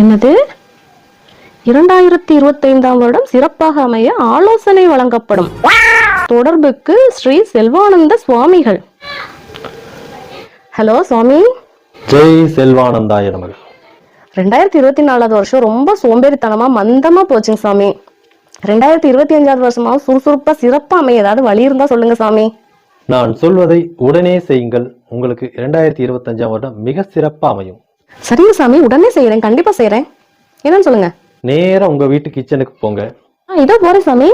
என்னது? இரண்டாயிரத்தி இருபத்தைந்தாம் வருடம் சிறப்பாக அமைய ஆலோசனை வழங்கப்படும். தொடர்புக்கு ஸ்ரீ செல்வானந்த சுவாமிகள். ஹலோ சுவாமி. ஜெய் செல்வானந்தாய நமக. ரெண்டாயிரத்தி இருபத்தி நாலாவது வருஷம் ரொம்ப சோம்பேறித்தனமா மந்தமா போச்சுங்க சாமி. ரெண்டாயிரத்தி இருபத்தி அஞ்சாவது வருஷமா சுறுசுறுப்பா சிறப்பா அமைய ஏதாவது வழி இருந்தா சொல்லுங்க சாமி. நான் சொல்வதை உடனே செய்யுங்கள். உங்களுக்கு இரண்டாயிரத்தி இருபத்தஞ்சாம் வருடம் மிக சிறப்பா அமையும். சரிங்க சாமி உடனே செய்யறேன் கண்டிப்பா செய்யறேன் என்னன்னு சொல்லுங்க. நேரா உங்க வீட்டு கிச்சனுக்கு போங்க. ஆ இதோ போறேன் சாமி.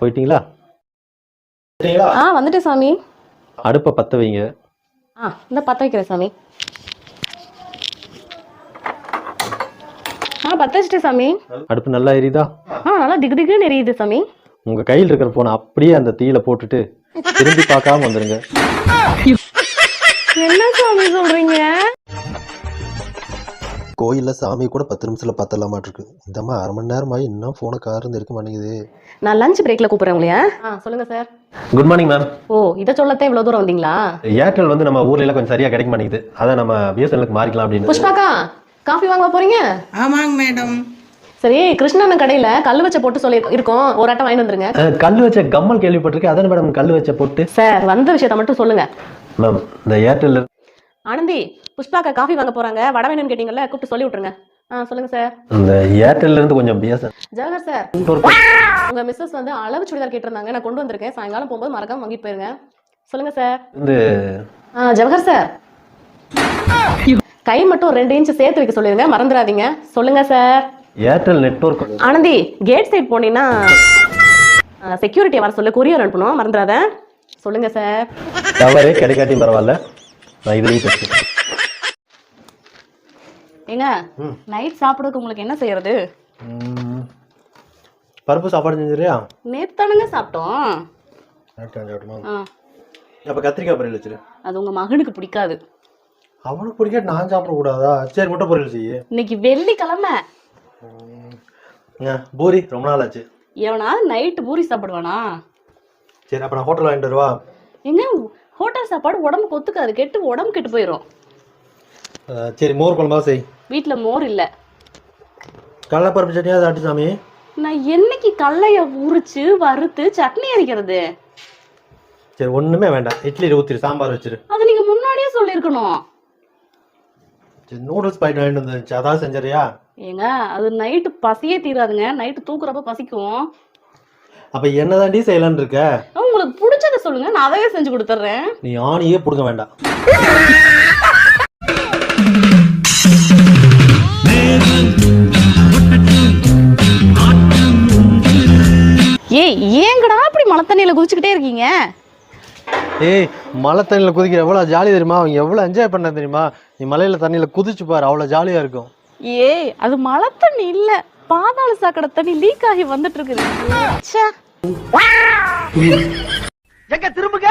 போயிட்டீங்களா? ஆ வந்துட்டேன் சாமி. அடுப்பை பத்த வைங்க. ஆ இந்த பத்த வைக்கிறேன் சாமி. ஆ பத்த வச்சுட்டேன் சாமி. அடுப்பு நல்லா எரியுதா? ஆ நல்லா திகு திகுன்னு எரியுது சாமி. உங்க கையில் இருக்கிற போனை அப்படியே அந்த தீயில போட்டுட்டு திரும்பி பார்க்காம வந்துருங்க. என்ன சாமி சொல்றீங்க? கோயில்ல சாமி கூட பத்து நிமிஷத்துல பத்தலாமாட்டு இருக்கு இந்த மாதிரி அரை மணி நேரம் ஆகி இன்னும் போனை காருந்து இருக்க மாட்டேங்குது. நான் லஞ்ச் பிரேக்ல கூப்பிடுறேன் உங்களையா? ஆ சொல்லுங்க சார் குட் மார்னிங் மேம் ஓ இதை சொல்லத்தான் இவ்வளவு தூரம் வந்தீங்களா? ஏர்டெல் வந்து நம்ம ஊர்ல எல்லாம் கொஞ்சம் சரியா கிடைக்க மாட்டேங்குது. அதான் நம்ம பிஎஸ்என்எலுக்கு மாறிக்கலாம் அப்படின்னு. புஷ்பாக்கா காஃபி வாங்க போறீங்க? ஆமாங்க மேடம் சரி கிருஷ்ணன் கடையில கல் வச்ச போட்டு சொல்லி இருக்கோம். ஒரு ஆட்டம் வாங்கிட்டு வந்துருங்க. கல் வச்ச கம்மல் கேள்விப்பட்டிருக்கேன். அதான மேடம் கல் வச்ச போட்டு. சார் வந்த விஷயத்த மட்டும் சொல்லுங்க. மேம் இந்த ஏர்டெல் ஆனந்தி புஷ்பாக்கா காஃபி வாங்க போறாங்க. வட வேணும்னு கேட்டீங்கல்ல கூப்பிட்டு சொல்லி விட்டுருங்க. ஆ சொல்லுங்க சார். இந்த ஏர்டெல்ல இருந்து கொஞ்சம் பிஎஸ்என் ஜவஹர் சார். உங்க மிஸ்ஸஸ் வந்து அளவு சுடிதார் கேட்டிருந்தாங்க. நான் கொண்டு வந்திருக்கேன். சாயங்காலம் போகும்போது மறக்காம வாங்கிட்டு போயிருங்க. சொல்லுங்க சார். வந்து ஆ ஜவஹர் சார். கை மட்டும் ரெண்டு இன்ச் சேர்த்து வைக்க சொல்லிருங்க. மறந்துடாதீங்க. சொல்லுங்க sir. Airtel network Anandhi gate side போனீங்கன்னா செக்யூரிட்டி வர சொல்லு கொரியர் அனுப்பணும் மறந்துடாத. சொல்லுங்க சார் டவரே கிடைக்காட்டியும் பரவாயில்ல. நான் இதுலயும் பேசுறேன் ஏங்க நைட் சாப்பிடுறதுக்கு உங்களுக்கு என்ன செய்யறது? பருப்பு சாப்பாடு செஞ்சிருயா நேத்தானுங்க சாப்பிட்டோம். ஆ, அப்ப கத்திரிக்காய் பொரியல் வச்சிரு. அது உங்க மகனுக்கு பிடிக்காது. அவனுக்கு பிடிக்க நான் சாப்பிடக்கூடாதா? சரி முட்டை பொரியல் செய்யு. இன்னைக்கு வெள்ளிக்கிழமை. பூரி ரொம்ப நாள் ஆச்சு எவனாவது நைட்டு பூரி சாப்பிடுவானா? சரி அப்ப நான் ஹோட்டல் வாங்கிட்டு வருவா? எங்க ஹோட்டல் சாப்பாடு உடம்புக்கு ஒத்துக்காது கெட்டு உடம்பு கெட்டு போயிடும் சரி மோர் குழம்பா செய். வீட்டில் மோர் இல்லை. கடலைப்பருப்பு சட்னியாவது ஆட்டு சாமி? நான் என்னைக்கு கடலைய உரிச்சு வறுத்து சட்னி அரைக்கிறது? சரி ஒண்ணுமே வேண்டாம். இட்லி ஊத்திரு சாம்பார் வச்சிரு. அது நீங்க முன்னாடியே சொல்லியிருக்கணும். நூடுல்ஸ் பாக்கெட் வாங்கிட்டு வந்துருந்துச்சு. அதாவது செஞ்சறியா? ஏங்க அது நைட்டு பசியே தீராதுங்க. நைட்டு தூக்குறப்ப பசிக்கும். அப்ப என்னதாண்டி செய்யலாம்னு இருக்க? உங்களுக்கு பிடிச்சத சொல்லுங்க. நான் அதவே செஞ்சு கொடுத்துட்றேன். நீ ஆணியே புடுங்க வேண்டாம். ஏய் ஏங்கடா அப்படி மழை தண்ணியில குதிச்சுக்கிட்டே இருக்கீங்க? ஏய் மழை தண்ணியில குதிக்கிற எவ்வளவு ஜாலி தெரியுமா? அவங்க எவ்வளவு என்ஜாய் பண்ண தெரியுமா? நீ மலையில தண்ணியில குதிச்சு பாரு அவ்வளவு ஜாலியா இருக்கும். ஏய் அது மழை தண்ணி இல்ல. பாதாள சாக்கடை தண்ணி லீக் ஆகி வந்துட்டு இருக்குது. எங்க திரும்புங்க?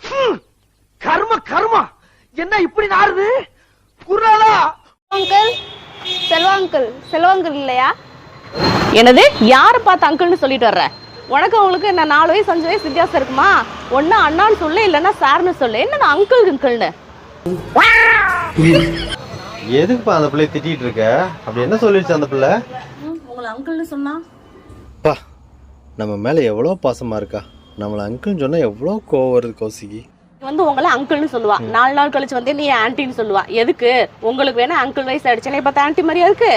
ஹம், கர்ம கர்மா. என்ன இப்படி நாறுது? Kurala? Uncle Selva uncle Selva uncle இல்லையா? என்னது யாரை பார்த்து அங்கிள்னு சொல்லிட்டு வர்ற? உனக்கு அவங்களுக்கு என்ன நாலு வயசு அஞ்சு வயசு வித்தியாசம் இருக்குமா? ஒண்ணு அண்ணான்னு சொல்லு இல்லைன்னா சார்னு சொல்லு. என்னது அங்கிள் அங்கிள்னு எதுக்குப்பா அந்த பிள்ளைய திட்டிட்டு இருக்க? அப்படி என்ன சொல்லிடுச்சு அந்த பிள்ளை? உங்களை அங்கிள்னு சொன்னா? பா நம்ம மேல எவ்வளோ பாசமா இருக்கா? நம்மள அங்கிள்னு சொன்னா எவ்வளோ கோவம் வருது கௌசிக்கு வந்து உங்களை அங்கிள்னு சொல்லுவா. நாலு நாள் கழிச்சு வந்து நீ ஆன்ட்டின்னு சொல்லுவா. எதுக்கு? உங்களுக்கு வேணா அங்கிள் வயசு ஆயிடுச்சு என்னை பார்த்தா ஆன்ட்டி மாதிரியா இருக்கு?